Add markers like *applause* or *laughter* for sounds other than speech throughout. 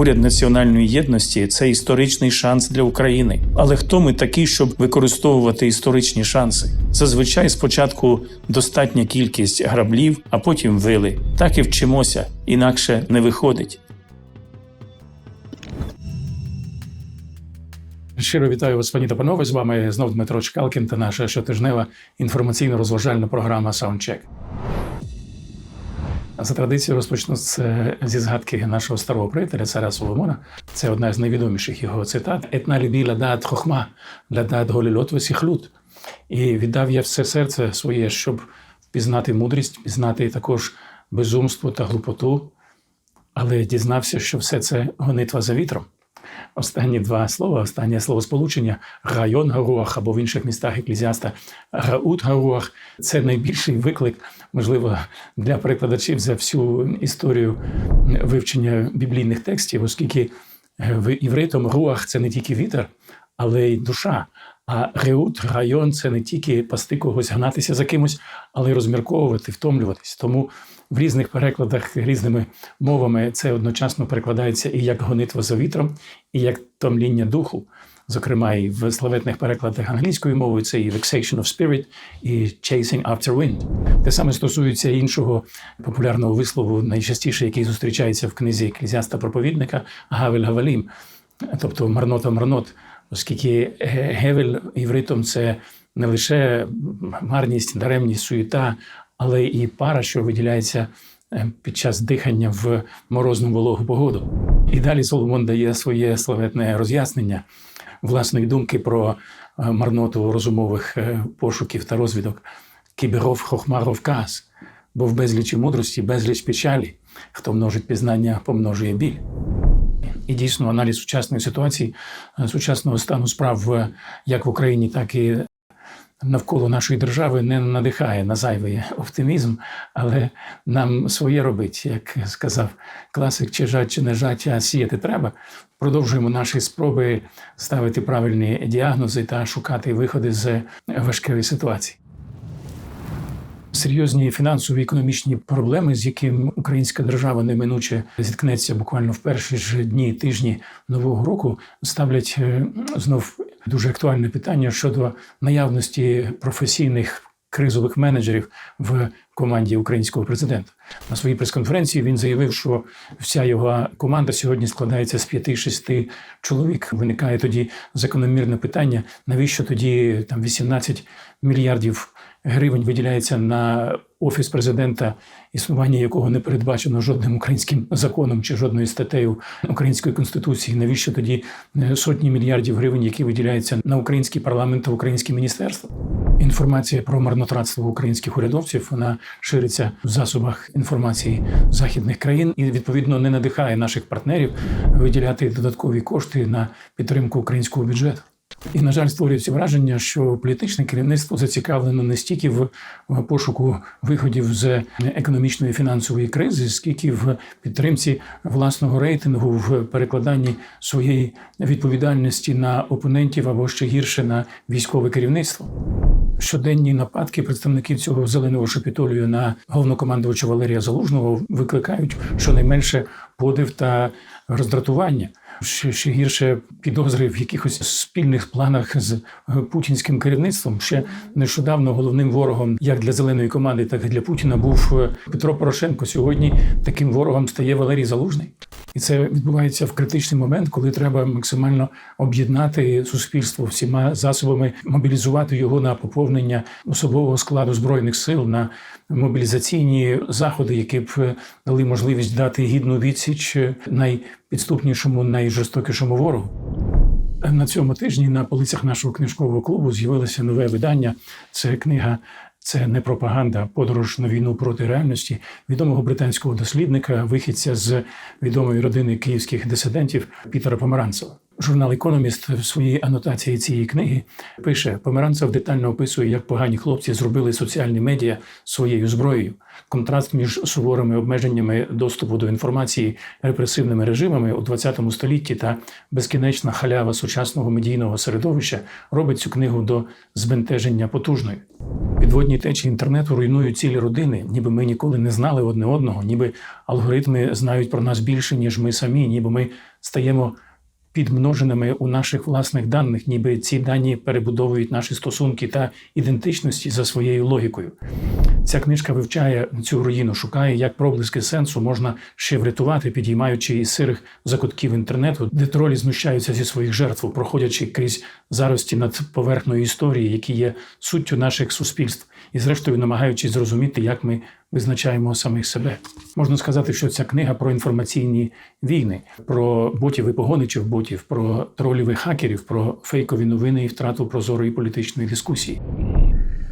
Уряд національної єдності це історичний шанс для України. Але хто ми такі, щоб використовувати історичні шанси? Зазвичай спочатку достатня кількість граблів, а потім вили. Так і вчимося, інакше не виходить. Щиро вітаю вас, пані та панове. З вами знов Дмитро Чкалкін та наша щотижнева інформаційно-розважальна програма Саундчек. За традицією розпочну з, зі згадки нашого старого приятеля царя Соломона. Це одна з найвідоміших його цитат: Етна любі ладат хохма, ладат голілот весіхлют. І віддав я все серце своє, щоб пізнати мудрість, пізнати також безумство та глупоту, але дізнався, що все це гонитва за вітром. Останні два слова, останнє словосполучення район Гаруах або в інших містах еклезіаста Раут Гаруах це найбільший виклик, можливо, для перекладачів за всю історію вивчення біблійних текстів, оскільки в івритом руах це не тільки вітер, але й душа. А реут, район це не тільки пасти когось, гнатися за кимось, але й розмірковувати, втомлюватись. Тому в різних перекладах різними мовами це одночасно перекладається і як гонитва за вітром, і як томління духу. Зокрема, і в славетних перекладах англійською мовою це і vexation of spirit, і chasing after wind. Те саме стосується іншого популярного вислову, найчастіше, який зустрічається в книзі еклезіаста проповідника Гавель Гавалім, тобто марнота марнот, оскільки гевель івритом це не лише марність, даремність, суєта, але і пара, що виділяється під час дихання в морозну вологу погоду. І далі Соломон дає своє славетне роз'яснення власної думки про марноту розумових пошуків та розвідок. Кіберов хохмаров кас, бо в безлічі мудрості, безліч печалі, хто множить пізнання, помножує біль. І дійсно аналіз сучасної ситуації, сучасного стану справ як в Україні, так і навколо нашої держави не надихає на зайвий оптимізм, але нам своє робить, як сказав класик, чи жать, чи не жать, а сіяти треба. Продовжуємо наші спроби ставити правильні діагнози та шукати виходи з важкої ситуації. Серйозні фінансові економічні проблеми, з якими українська держава неминуче зіткнеться буквально в перші ж дні тижні нового року, ставлять знов дуже актуальне питання щодо наявності професійних кризових менеджерів в команді українського президента. На своїй прес-конференції він заявив, що вся його команда сьогодні складається з 5-6 чоловік. Виникає тоді закономірне питання: навіщо тоді там 18 мільярдів гривень виділяється на офіс президента, існування якого не передбачено жодним українським законом чи жодною статтею української конституції. Навіщо тоді сотні мільярдів гривень, які виділяються на український парламент та українське міністерство? Інформація про марнотратство українських урядовців вона шириться в засобах інформації західних країн і відповідно не надихає наших партнерів виділяти додаткові кошти на підтримку українського бюджету. І, на жаль, створюється враження, що політичне керівництво зацікавлено не стільки в пошуку виходів з економічної фінансової кризи, скільки в підтримці власного рейтингу, в перекладанні своєї відповідальності на опонентів або ще гірше на військове керівництво. Щоденні нападки представників цього зеленого шепітолію на головнокомандувача Валерія Залужного викликають щонайменше подив та роздратування. Ще, ще гірше підозри в якихось спільних планах з путінським керівництвом. Ще нещодавно головним ворогом, як для зеленої команди, так і для Путіна, був Петро Порошенко. Сьогодні таким ворогом стає Валерій Залужний, і це відбувається в критичний момент, коли треба максимально об'єднати суспільство всіма засобами, мобілізувати його на поповнення особового складу збройних сил на мобілізаційні заходи, які б дали можливість дати гідну відсіч найпідступнішому, найжорстокішому ворогу. На цьому тижні на полицях нашого книжкового клубу з'явилося нове видання. Це книга. Це не пропаганда, подорож на війну проти реальності відомого британського дослідника, вихідця з відомої родини київських дисидентів Пітера Помаранцева. Журнал Економіст в своїй анотації цієї книги пише: Помаранцев детально описує, як погані хлопці зробили соціальні медіа своєю зброєю. Контраст між суворими обмеженнями доступу до інформації репресивними режимами у 20 столітті та безкінечна халява сучасного медійного середовища робить цю книгу до збентеження потужною. Підводні течії інтернету руйнують цілі родини, ніби ми ніколи не знали одне одного, ніби алгоритми знають про нас більше, ніж ми самі, ніби ми стаємо підмноженими у наших власних даних, ніби ці дані перебудовують наші стосунки та ідентичності за своєю логікою. Ця книжка вивчає цю руїну, шукає, як проблиски сенсу можна ще врятувати, підіймаючи із сирих закутків інтернету, де тролі знущаються зі своїх жертв, проходячи крізь зарості над поверхною історії, які є суттю наших суспільств, і зрештою намагаючись зрозуміти, як ми визначаємо самих себе. Можна сказати, що ця книга про інформаційні війни, про ботів і погоничів ботів, про тролів і хакерів, про фейкові новини і втрату прозорої політичної дискусії.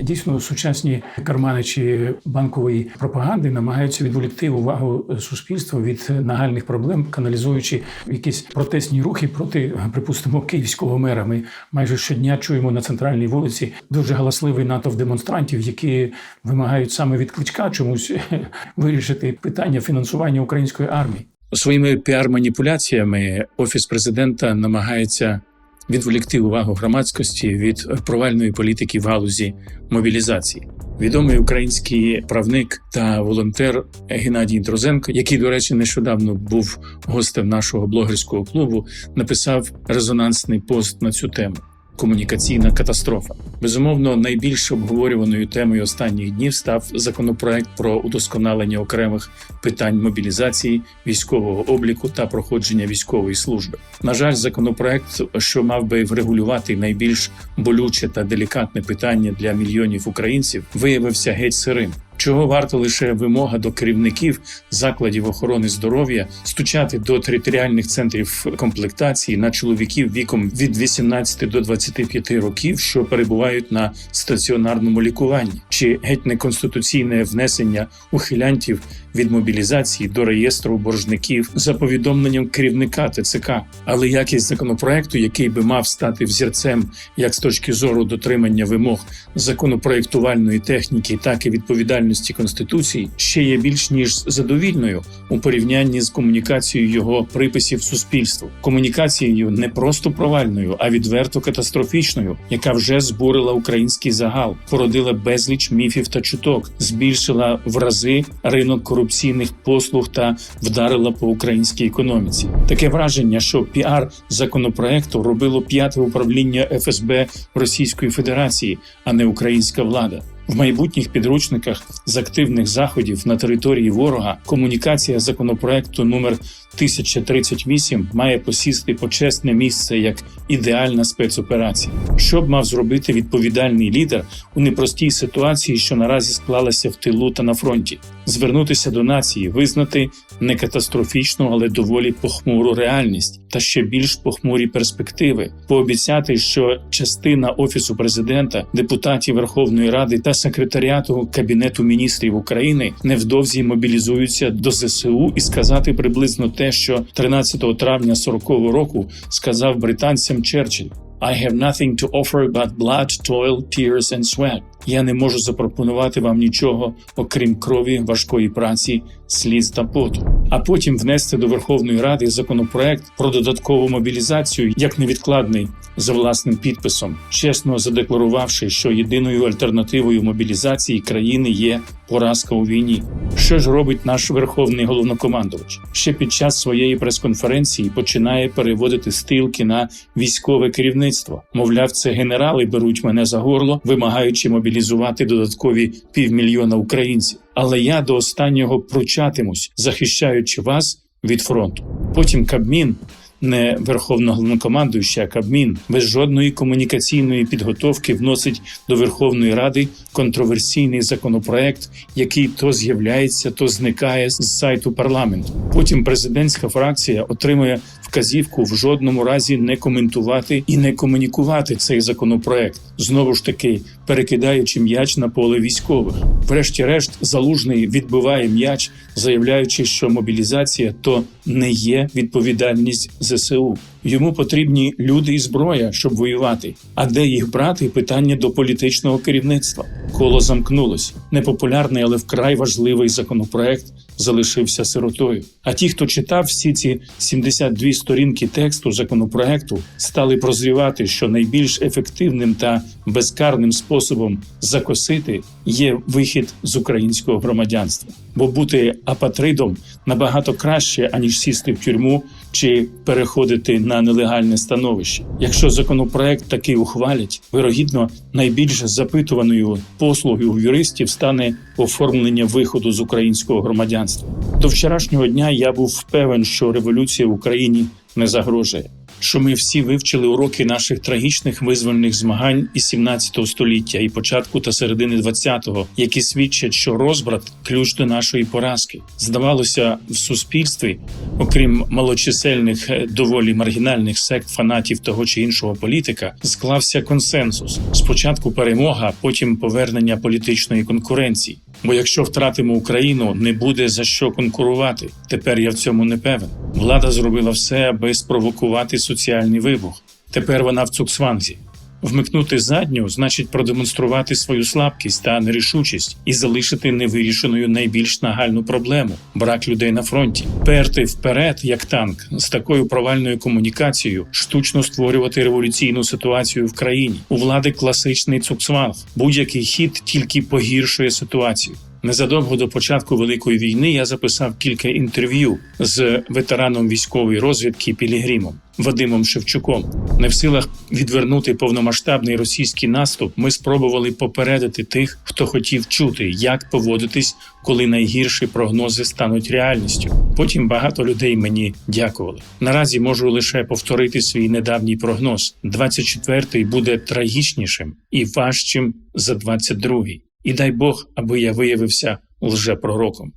Дійсно, сучасні карманичі банкової пропаганди намагаються відволікти увагу суспільства від нагальних проблем, каналізуючи якісь протестні рухи проти, припустимо, київського мера. Ми майже щодня чуємо на центральній вулиці дуже галасливий натовп демонстрантів, які вимагають саме від кличка чомусь *laughs* вирішити питання фінансування української армії. Своїми піар-маніпуляціями офіс президента намагається відволікти увагу громадськості від провальної політики в галузі мобілізації. Відомий український правник та волонтер Геннадій Дрозенко, який, до речі, нещодавно був гостем нашого блогерського клубу, написав резонансний пост на цю тему. Комунікаційна катастрофа безумовно найбільш обговорюваною темою останніх днів став законопроект про удосконалення окремих питань мобілізації, військового обліку та проходження військової служби. На жаль, законопроект, що мав би врегулювати найбільш болюче та делікатне питання для мільйонів українців, виявився геть сирим. Чого варто лише вимога до керівників закладів охорони здоров'я стучати до територіальних центрів комплектації на чоловіків віком від 18 до 25 років, що перебувають на стаціонарному лікуванні, чи геть неконституційне внесення ухилянтів від мобілізації до реєстру боржників за повідомленням керівника ТЦК, але якість законопроекту, який би мав стати взірцем як з точки зору дотримання вимог законопроектувальної техніки, так і відповідальності конституції, ще є більш ніж задовільною у порівнянні з комунікацією його приписів суспільству, комунікацією не просто провальною, а відверто катастрофічною, яка вже збурила український загал, породила безліч міфів та чуток, збільшила в рази ринок корупційних послуг та вдарила по українській економіці. Таке враження, що піар законопроекту робило п'яте управління ФСБ Російської Федерації, а не українська влада. В майбутніх підручниках з активних заходів на території ворога комунікація законопроекту номер 1038 має посісти почесне місце як ідеальна спецоперація. Що б мав зробити відповідальний лідер у непростій ситуації, що наразі склалася в тилу та на фронті, звернутися до нації, визнати не катастрофічну, але доволі похмуру реальність та ще більш похмурі перспективи, пообіцяти, що частина офісу президента, депутатів Верховної Ради та секретаріату Кабінету міністрів України невдовзі мобілізуються до ЗСУ і сказати приблизно те, що 13 травня 40-го року сказав британцям Черчилль. I have nothing to offer but blood, toil, tears and sweat. Я не можу запропонувати вам нічого, окрім крові, важкої праці, сліз та поту. А потім внести до Верховної Ради законопроект про додаткову мобілізацію як невідкладний за власним підписом, чесно задекларувавши, що єдиною альтернативою мобілізації країни є поразка у війні. Що ж робить наш верховний головнокомандувач? Ще під час своєї прес-конференції починає переводити стилки на військове керівництво. Мовляв, це генерали беруть мене за горло, вимагаючи мобілізувати додаткові півмільйона українців. Але я до останнього пручатимусь, захищаючи вас від фронту. Потім Кабмін. Не верховного головнокомандуюча, а Кабмін без жодної комунікаційної підготовки вносить до Верховної Ради контроверсійний законопроект, який то з'являється, то зникає з сайту парламенту. Потім президентська фракція отримує вказівку в жодному разі не коментувати і не комунікувати цей законопроект, знову ж таки перекидаючи м'яч на поле військових. Врешті-решт, залужний відбиває м'яч, заявляючи, що мобілізація то не є відповідальність ЗСУ. Йому потрібні люди і зброя, щоб воювати. А де їх брати? Питання до політичного керівництва. Коло замкнулось. Непопулярний, але вкрай важливий законопроект залишився сиротою. А ті, хто читав всі ці 72 сторінки тексту законопроекту, стали прозрівати, що найбільш ефективним та безкарним способом закосити є вихід з українського громадянства, бо бути апатридом набагато краще аніж сісти в тюрму чи переходити на нелегальне становище. Якщо законопроект таки ухвалять, вирогідно найбільш запитуваною послугою юристів стане оформлення виходу з українського громадянства. До вчорашнього дня я був певен, що революція в Україні не загрожує. Що ми всі вивчили уроки наших трагічних визвольних змагань із 17 століття і початку та середини 20-го, які свідчать, що розбрат ключ до нашої поразки. Здавалося, в суспільстві, окрім малочисельних е, доволі маргінальних сект фанатів того чи іншого політика, склався консенсус: спочатку перемога, потім повернення політичної конкуренції. Бо якщо втратимо Україну, не буде за що конкурувати. Тепер я в цьому не певен. Влада зробила все, аби спровокувати соціальний вибух. Тепер вона в цуксванзі. Вмикнути задню значить продемонструвати свою слабкість та нерішучість і залишити невирішеною найбільш нагальну проблему брак людей на фронті, перти вперед, як танк, з такою провальною комунікацією, штучно створювати революційну ситуацію в країні. У влади класичний цуксванг. Будь-який хід тільки погіршує ситуацію. Незадовго до початку великої війни я записав кілька інтерв'ю з ветераном військової розвідки Пілігримом Вадимом Шевчуком. Не в силах відвернути повномасштабний російський наступ. Ми спробували попередити тих, хто хотів чути, як поводитись, коли найгірші прогнози стануть реальністю. Потім багато людей мені дякували. Наразі можу лише повторити свій недавній прогноз: 24-й буде трагічнішим і важчим за 22-й. І дай Бог, аби я виявився лжепророком.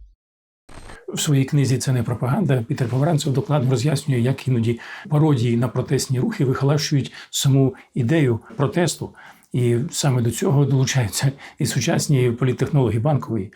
В своїй книзі це не пропаганда. Пітер Помаранцев докладно роз'яснює, як іноді пародії на протестні рухи вихолащують саму ідею протесту. І саме до цього долучаються і сучасні політтехнологи банкової.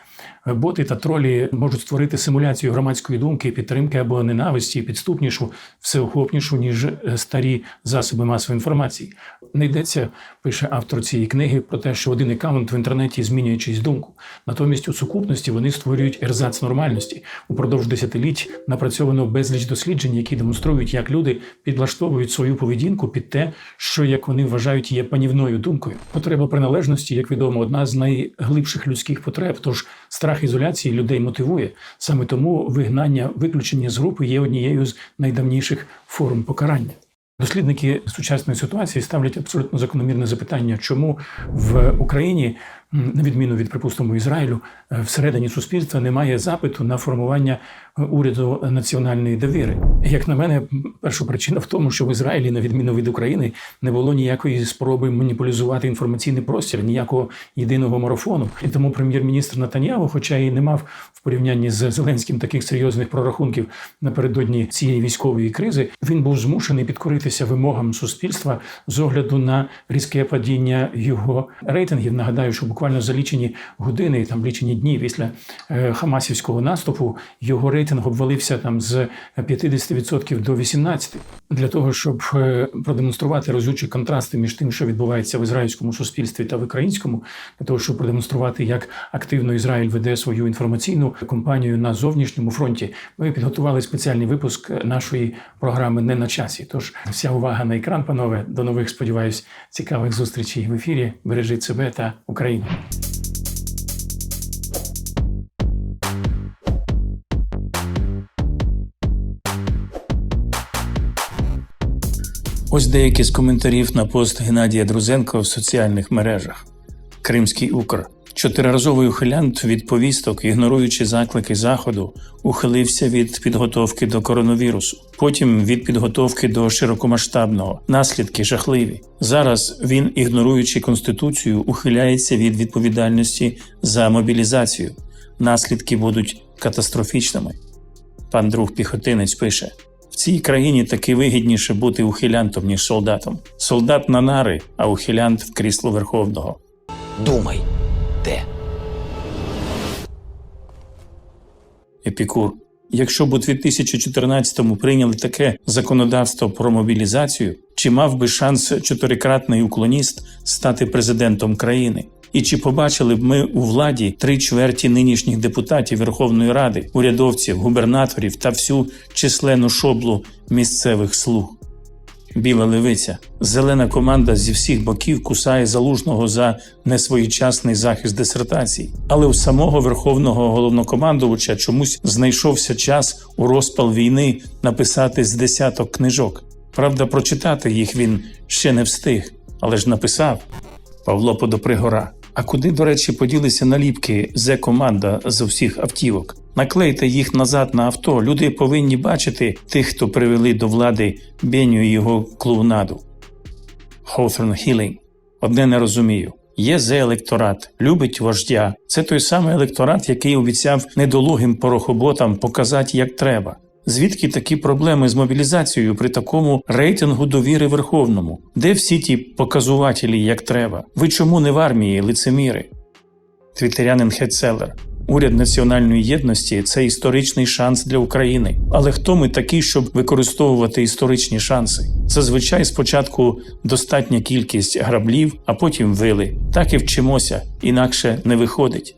Боти та тролі можуть створити симуляцію громадської думки, підтримки або ненависті, підступнішу, всеохопнішу, ніж старі засоби масової інформації. Не йдеться, пише автор цієї книги, про те, що один аккаунт в інтернеті змінює чиюсь думку. Натомість у сукупності вони створюють ерзац нормальності. Упродовж десятиліть напрацьовано безліч досліджень, які демонструють, як люди підлаштовують свою поведінку під те, що як вони вважають є панівною думкою. Потреба приналежності, як відомо, одна з найглибших людських потреб. Тож страх ізоляції людей мотивує. Саме тому вигнання, виключення з групи є однією з найдавніших форм покарання. Дослідники сучасної ситуації ставлять абсолютно закономірне запитання, чому в Україні, на відміну від припустимо Ізраїлю, е, всередині суспільства немає запиту на формування уряду національної довіри. Як на мене, перша причина в тому, що в Ізраїлі, на відміну від України, не було ніякої спроби маніпулізувати інформаційний простір, ніякого єдиного марафону. І тому прем'єр-міністр Натаньяго, хоча і не мав в порівнянні з Зеленським таких серйозних прорахунків напередодні цієї військової кризи, він був змушений підкоритися вимогам суспільства з огляду на різке падіння його рейтингів. Нагадаю, що буквально за лічені години, там лічені дні після е, хамасівського наступу, його рейтинг обвалився там з 50% до 18%. Для того, щоб е, продемонструвати розючі контрасти між тим, що відбувається в ізраїльському суспільстві та в українському, для того, щоб продемонструвати, як активно Ізраїль веде свою інформаційну кампанію на зовнішньому фронті, ми підготували спеціальний випуск нашої програми не на часі. Тож вся увага на екран, панове. До нових сподіваюсь, цікавих зустрічей в ефірі. Бережіть себе та Україну. Ось деякі з коментарів на пост Геннадія Друзенка в соціальних мережах. Кримський Укр. Чотириразовий ухилянт від повісток, ігноруючи заклики заходу, ухилився від підготовки до коронавірусу. Потім від підготовки до широкомасштабного наслідки жахливі. Зараз він, ігноруючи конституцію, ухиляється від відповідальності за мобілізацію. Наслідки будуть катастрофічними. Пан друг піхотинець пише. В цій країні таки вигідніше бути ухилянтом, ніж солдатом. Солдат на нари, а ухилянт в крісло верховного. Думай, де? Епікур. Якщо б у 2014-му прийняли таке законодавство про мобілізацію, чи мав би шанс чотирикратний уклоніст стати президентом країни? І чи побачили б ми у владі три чверті нинішніх депутатів Верховної Ради, урядовців, губернаторів та всю численну шоблу місцевих слуг? Біла левиця. Зелена команда зі всіх боків кусає залужного за несвоєчасний захист дисертацій. Але у самого верховного головнокомандувача чомусь знайшовся час у розпал війни написати з десяток книжок. Правда, прочитати їх він ще не встиг, але ж написав Павло Подопригора. А куди, до речі, поділися наліпки зе команда з усіх автівок? Наклейте їх назад на авто. Люди повинні бачити тих, хто привели до влади Беню і його клоунаду. Hawthorne Healing. Одне не розумію. Є зе електорат, любить вождя. Це той самий електорат, який обіцяв недолугим порохоботам показати, як треба. Звідки такі проблеми з мобілізацією при такому рейтингу довіри Верховному? Де всі ті показувателі, як треба? Ви чому не в армії, лицеміри? Твітерянин Хетцелер. Уряд національної єдності це історичний шанс для України. Але хто ми такі, щоб використовувати історичні шанси? Зазвичай спочатку достатня кількість граблів, а потім вили. Так і вчимося, інакше не виходить.